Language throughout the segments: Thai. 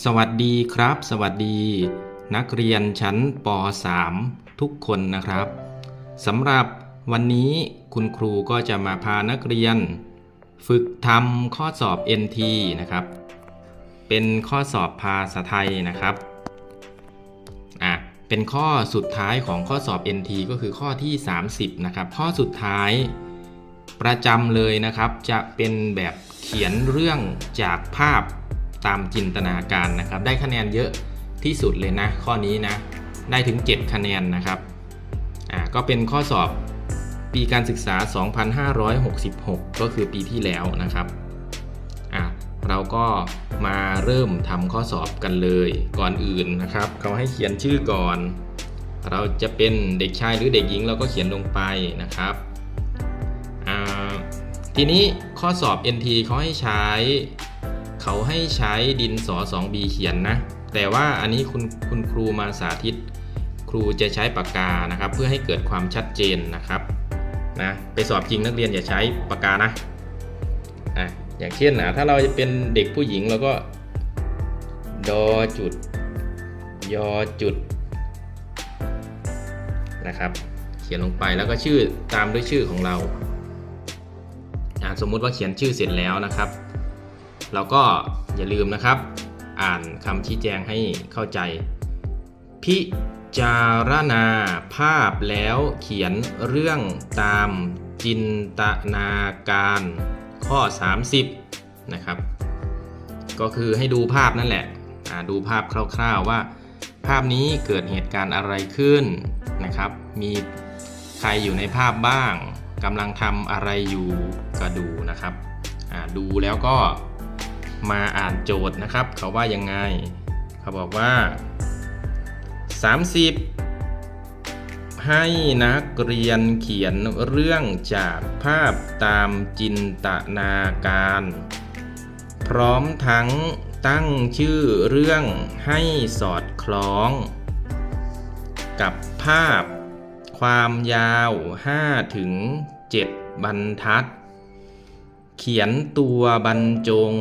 สวัสดีครับ สวัสดี นักเรียนชั้นป .3 ทุกคนนะครับสำหรับวันนี้คุณครูก็จะมาพานักเรียน ฝึกทำข้อสอบ NT นะครับ เป็นข้อสอบภาษาไทยนะครับอะเป็นข้อสุดท้ายของข้อสอบ NT ก็คือข้อที่ 30 นะครับ ข้อสุดท้ายประจำเลยนะครับ จะเป็นแบบเขียนเรื่องจากภาพ ตามจินตนาการนะครับ ได้คะแนนเยอะที่สุดเลยนะ ข้อนี้นะ ได้ถึง 7 คะแนนนะครับ อ่า ก็เป็นข้อสอบปีการศึกษา 2566 ก็คือปีที่แล้วนะครับ อะเราก็มาเริ่มทำข้อสอบกันเลย ก่อนอื่นนะครับ เขาให้เขียนชื่อก่อน เราจะเป็นเด็กชายหรือเด็กหญิงเราก็เขียนลงไปนะครับ อ่า ทีนี้ข้อสอบ NT เขาให้ใช้ เขาให้ใช้ดินสอ 2B เขียนนะ แต่ว่าอันนี้คุณคุณครูมาสาธิต ครูจะใช้ปากกานะครับ เพื่อให้เกิดความชัดเจนนะครับนะไปสอบจริงนักเรียนอย่าใช้ปากกานะอะอย่างเช่นนะถ้าเราจะเป็นเด็กผู้หญิงเราก็ดอจุดยอจุดนะครับ เขียนลงไปแล้วก็ชื่อตามด้วยชื่อของเราอะสมมุติว่าเขียนชื่อเสร็จแล้วนะครับ เราก็อย่าลืมนะครับ อ่านคำชี้แจงให้เข้าใจ พิจารณาภาพแล้วเขียนเรื่องตามจินตนาการข้อ 30 นะครับ ก็คือให้ดูภาพนั่นแหละดูภาพคร่าวๆว่า ภาพนี้เกิดเหตุการณ์อะไรขึ้นนะครับ มีใครอยู่ในภาพบ้างกำลังทำอะไรอยู่ก็ดูนะครับดูแล้วก็ มาอ่านโจทย์นะครับ เขาว่ายังไง เขาบอกว่า 30 ให้นักเรียนเขียนเรื่องจากภาพตามจินตนาการ พร้อมทั้งตั้งชื่อเรื่องให้สอดคล้อง กับภาพความยาว5ถึง7บรรทัด เขียนตัวบรรจง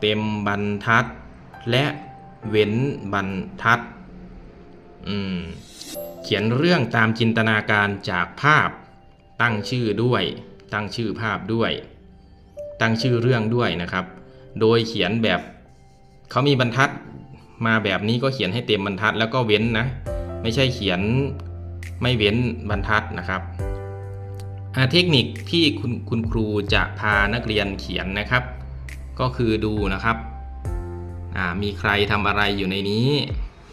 เต็มบรรทัด และเว้นบรรทัด เขียนเรื่องตามจินตนาการจากภาพ ตั้งชื่อด้วย ตั้งชื่อภาพด้วย ตั้งชื่อเรื่องด้วยนะครับ โดยเขียนแบบเขามีบรรทัดมาแบบนี้ก็เขียนให้เต็มบรรทัดแล้วก็เว้นนะ ไม่ใช่เขียนไม่เว้นบรรทัดนะครับ เทคนิคที่คุณคุณครูจะพานักเรียนเขียนนะครับ ก็คือดูนะครับมีใครทำอะไรอยู่ในนี้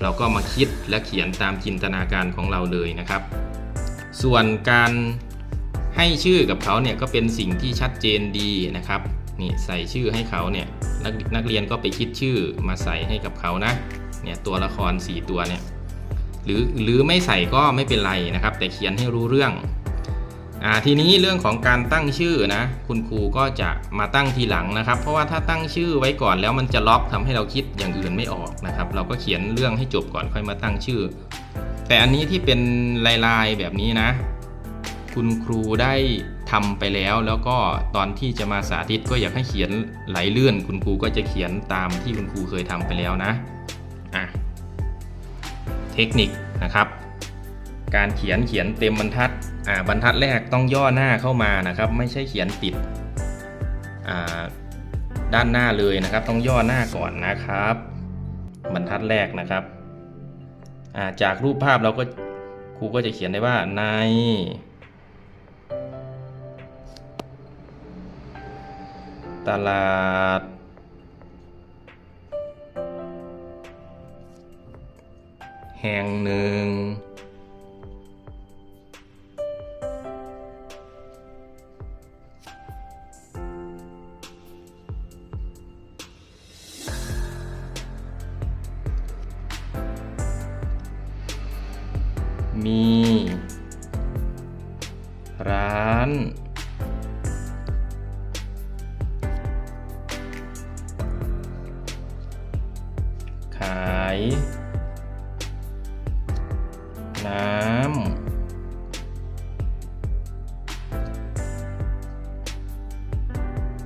เราก็มาคิดและเขียนตามจินตนาการของเราเลยนะครับ ส่วนการให้ชื่อกับเขาเนี่ยก็เป็นสิ่งที่ชัดเจนดีนะครับนี่ใส่ชื่อให้เขาเนี่ยนักนักเรียนก็ไปคิดชื่อมาใส่ให้กับเขานะเนี่ยตัวละคร 4 ตัวเนี่ยหรือหรือไม่ใส่ก็ไม่เป็นไรนะครับ แต่เขียนให้รู้เรื่อง ทีนี้เรื่องของการตั้งชื่อนะ คุณครูก็จะมาตั้งทีหลังนะครับ เพราะว่าถ้าตั้งชื่อไว้ก่อนแล้วมันจะล็อกทำให้เราคิดอย่างอื่นไม่ออกนะครับ เราก็เขียนเรื่องให้จบก่อนค่อยมาตั้งชื่อ แต่อันนี้ที่เป็นลายๆแบบนี้นะ คุณครูได้ทำไปแล้ว แล้วก็ตอนที่จะมาสาธิตก็อยากให้เขียนไหลเลื่อน คุณครูก็จะเขียนตามที่คุณครูเคยทำไปแล้วนะอะเทคนิคนะครับ การเขียนเขียนเต็มบรรทัดอ่าบรรทัดแรกต้องย่อหน้าเข้ามานะครับ ไม่ใช่เขียนติดอ่าด้านหน้าเลยนะครับ ต้องย่อหน้าก่อนนะครับ บรรทัดแรกนะครับอ่าจากรูปภาพเราก็ครูก็จะเขียนได้ว่าในตลาด แห่งหนึ่งายน้ำ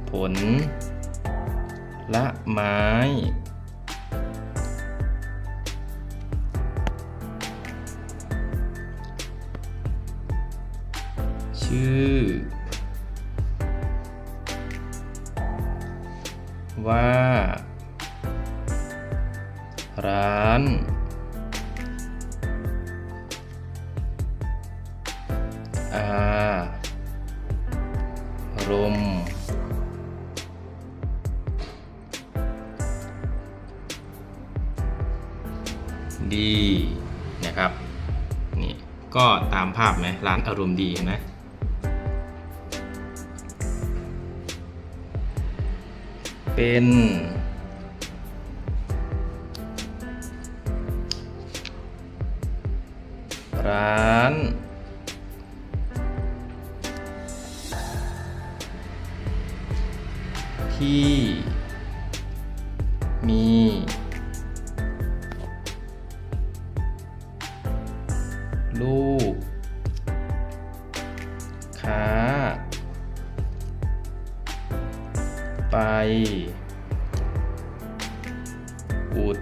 ผล ละไม้ ชื่อ ว่า ร้านอารมดีนะครับนี่ก็ตามภาพไหมร้านอารมณ์ดีเห็นไหมเป็น ค้า ไป อุด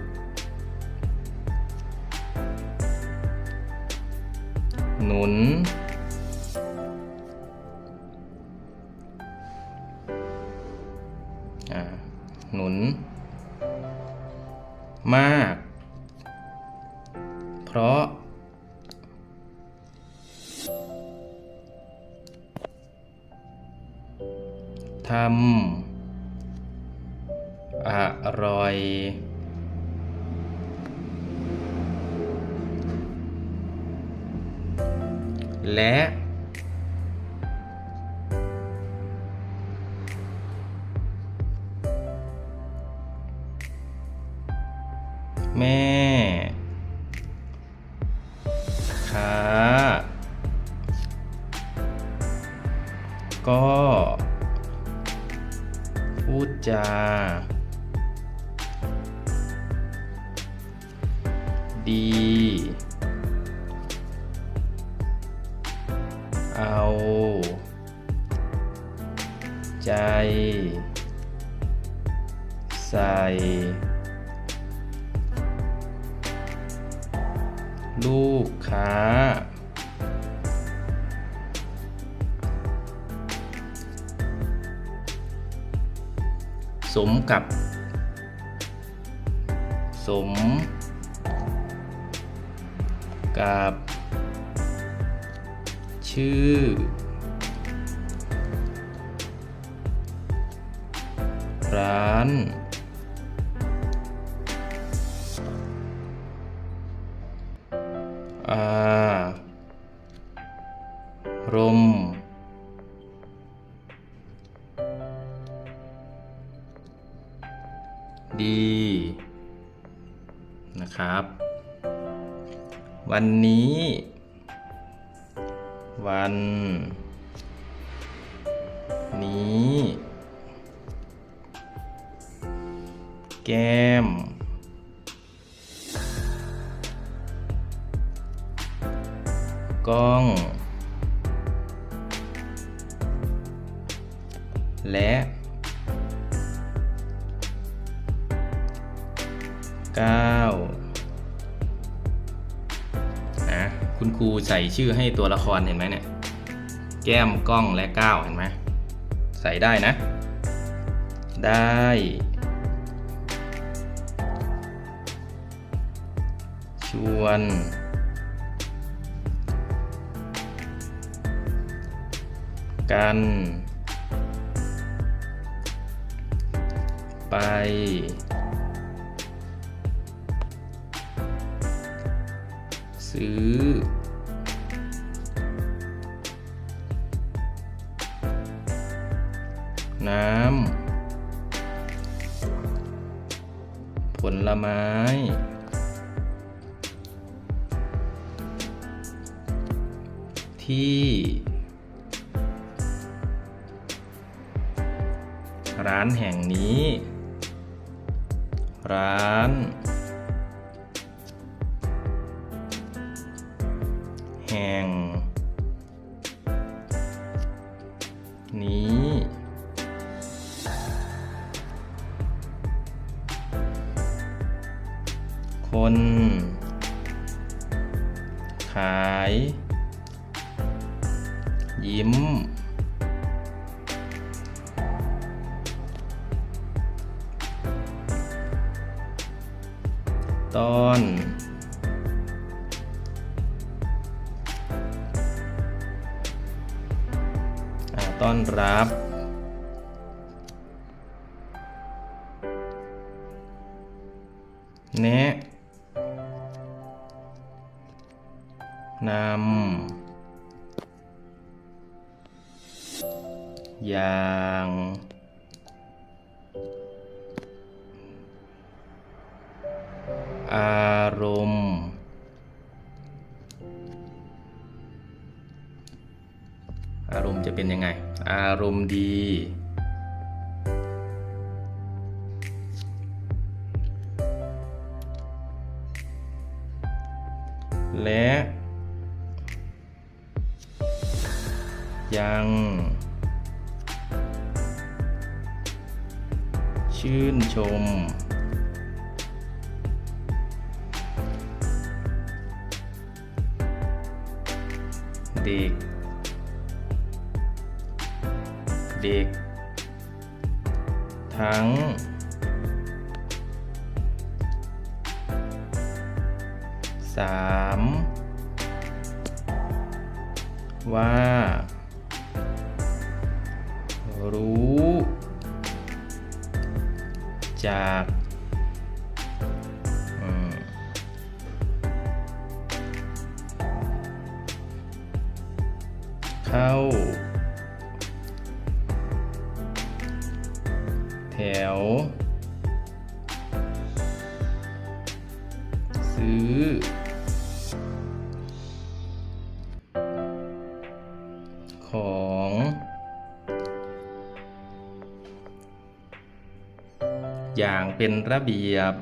หนุน ทำอร่อยและ แม่ ค้า ก็ พูดจา ดี เอา ใจ ใส่ ลูกค้า สมกับ สม กับ ชื่อ ร้าน วันนี้ วัน นี้ แก้ม กล้อง และ กาว คุณครูใส่ชื่อให้ตัวละครเห็นไหมเนี่ย แก้มกล้องและก้าวเห็นไหมใส่ได้นะ ได้ ชวน กัน ไป ซื้อ น้ำ ผลไม้ ที่ ร้านแห่งนี้ ร้าน ขาย ยิ้ม ต้อนต้อนรับ แนะ นำอย่างอารมณ์ อารมณ์จะเป็นยังไง อารมณ์ดี ด็กเด็กทั้งสามว่า รู้ จาก เข้า แถว ซื้อ ของ อย่างเป็นระเบียบ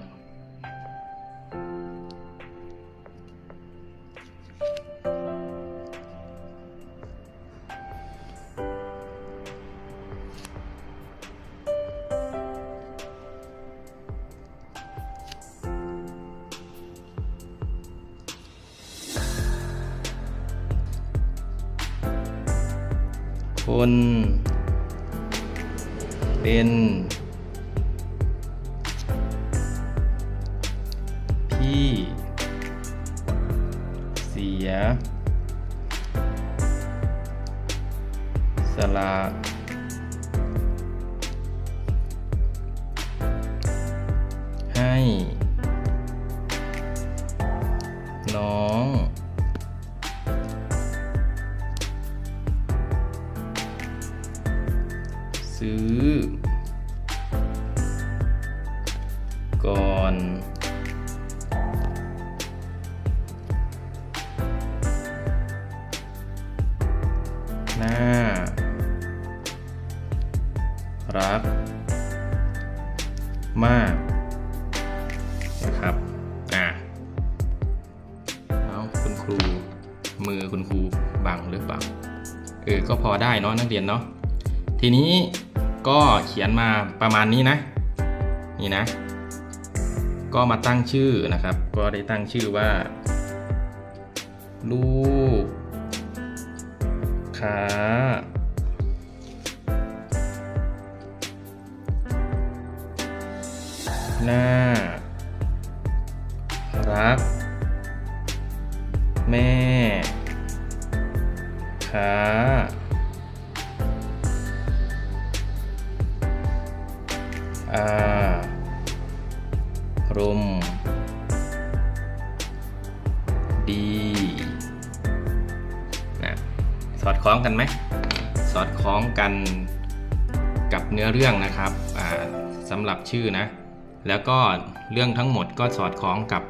สละให้ น้อง ซื้อ ก่อน นักเรียนเนาะทีนี้ก็เขียนมาประมาณนี้นะนี่นะ ก็มาตั้งชื่อนะครับ ก็ได้ตั้งชื่อว่า ลูกค้าน่ารัก แม่ค้า อดคล้องกันไหมสอดคล้องกันกับเนื้อเรื่องนะครับสำหรับชื่อนะ แล้วก็เรื่องทั้งหมดก็สอดคล้องกับ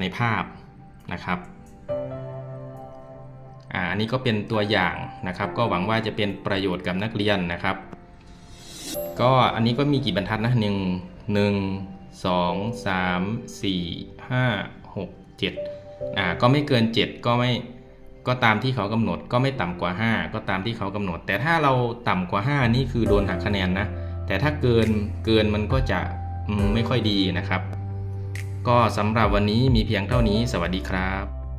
ในภาพนะครับอันนี้ก็เป็นตัวอย่างนะครับ ก็หวังว่าจะเป็นประโยชน์กับนักเรียนนะครับ ก็อันนี้ก็มีกี่บรรทัดนะหนึ่งหนึ่งสองสามสี่ห้าหกเจ็ดอ่าก็ไม่เกินเจ็ดก็ไม่ ก็ตามที่เขากำหนดก็ไม่ต่ำกว่าห้าก็ตามที่เขากำหนด แต่ถ้าเราต่ำกว่าห้านี่คือโดนหักคะแนนนะ แต่ถ้าเกินเกินมันก็จะไม่ค่อยดีนะครับ ก็สำหรับวันนี้มีเพียงเท่านี้ สวัสดีครับ